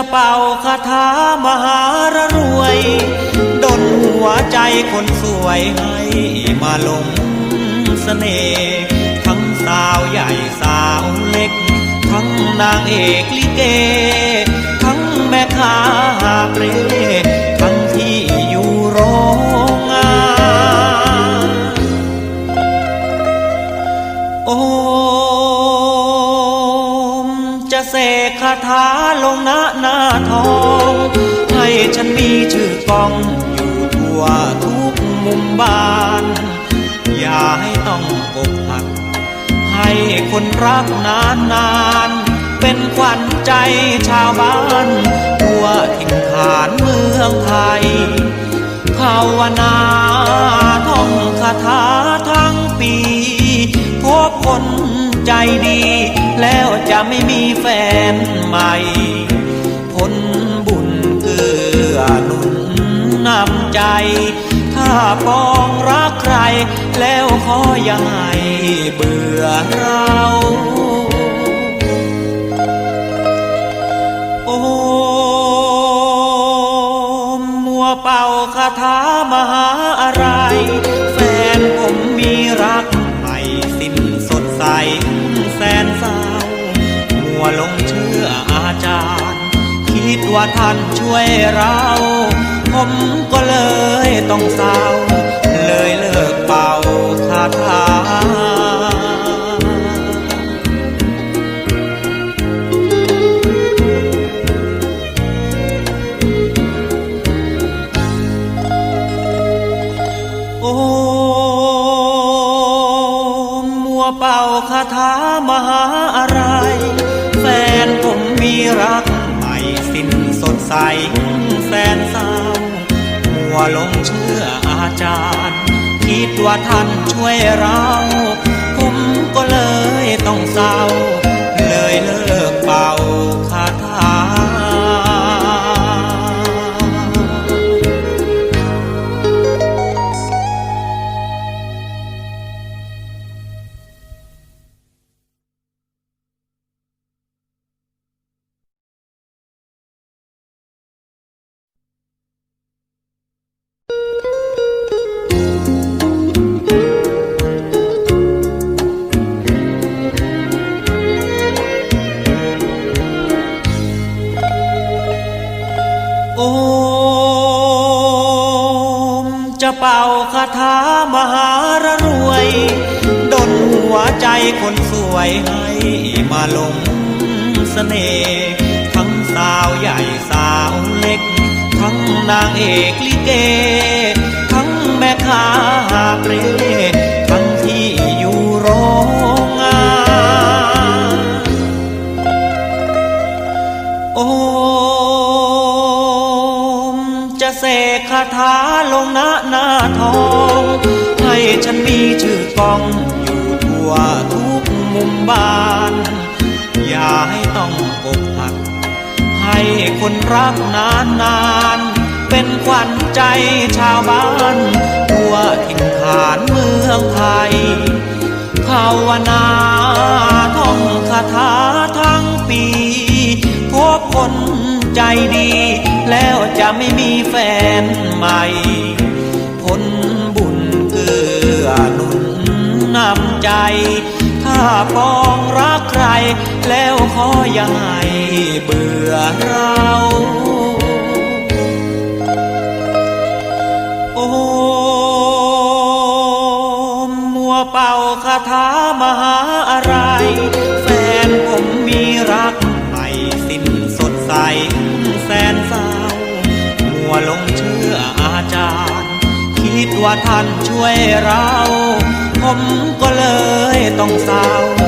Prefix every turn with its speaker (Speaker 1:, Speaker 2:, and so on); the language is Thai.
Speaker 1: ะเป่าคาถามหารรวย ดนหัวใจคนสวยให้มาลงเสน่ห์ทั้งสาวใหญ่สาวเล็ก ทั้งนางเอกลิเก ทั้งแม่ค้าหาเปรทั้งที่อยู่โรงงานโอมจะ เสกคาถาลงหน้าหน้าทอง ให้ฉันมีชื่อกองอยู่ทั่วทุกมุมบ้าน อย่าให้ต้องอกหัก ให้คนรักนานนานๆเป็นขวัญใจชาวบ้านทั่วถิ่นฐานเมืองไทย ภาวนาท่องคาถาทั้งปี พบคนใจดี แล้วจะไม่มีแฟนใหม่ผลบุญเกื้อหนุนนำใจ ถ้าปองรักใคร แล้วขออย่าให้เบื่อเรา ว่าท่านช่วยเรา ผมก็เลยต้องเศร้า เลยเลิกเป่าคาถาโอ้มัวเป่าคาถามหาอะไร แฟนผมมีรัก สิ้นสดใสแสนเศร้าหัวลงเชื่ออาจารย์ คิดว่าท่านช่วยเรา จะเป่าคาถามหารรวยดนหัวใจคนสวยให้มาหลงเสน่ห์ทั้งสาวใหญ่สาวเล็ก ทั้งนางเอกลิเก ทั้งแม่ค้า เสกคาถาลงหน้าหน้าทอง ให้ฉันมีชื่อกองอยู่ทั่วทุกมุมบ้าน อย่าให้ต้องอกหัก ให้คนรักนานนานๆเป็นขวัญใจชาวบ้านทั่วถิ่นฐานเมืองไทย ภาวนาท่องคาถาทั้งปี พบคนใจดี แล้วจะไม่มีแฟนใหม่ผลบุญเกื้อหนุนนำใจ ถ้าปองรักใคร แล้วขออย่าให้เบื่อเราโอมมัวเป่าคาถามหาอะไร หลงเชื่ออาจารย์ คิดว่าท่านช่วยเรา ผมก็เลยต้องเศร้าเลยเลิกเป่าคาถา